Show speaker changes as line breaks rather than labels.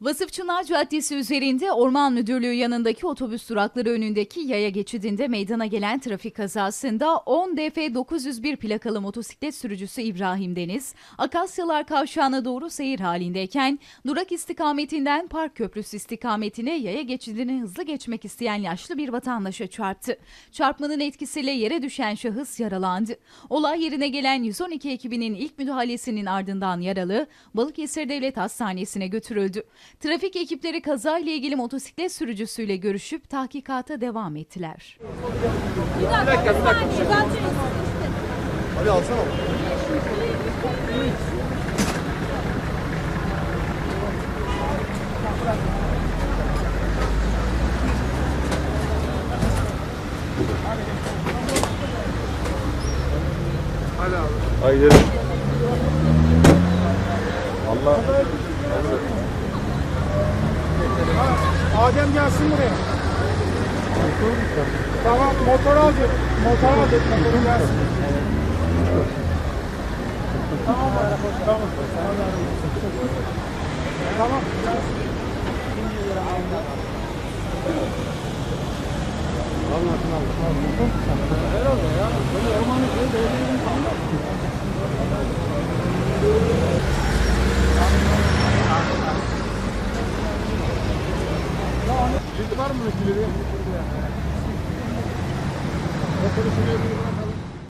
Vasıf Çınar Caddesi üzerinde Orman Müdürlüğü yanındaki otobüs durakları önündeki yaya geçidinde meydana gelen trafik kazasında 10 DF 901 plakalı motosiklet sürücüsü İbrahim Deniz, Akasyalar Kavşağı'na doğru seyir halindeyken durak istikametinden Park Köprüsü istikametine yaya geçidini hızlı geçmek isteyen yaşlı bir vatandaşa çarptı. Çarpmanın etkisiyle yere düşen şahıs yaralandı. Olay yerine gelen 112 ekibinin ilk müdahalesinin ardından yaralı Balıkesir Devlet Hastanesi'ne götürüldü. Trafik ekipleri kazayla ilgili motosiklet sürücüsüyle görüşüp tahkikata devam ettiler.
Bir dakika, bir dakika.
Hadi alsana.
Hadi abi.
Haydi gidelim. Allah.
Adem gelsin buraya. Tamam motor alacak. Motor alacak. Motoru gelsin. Tamam. Tamam. Tamam. Şimdi var mı vekilleri? Bir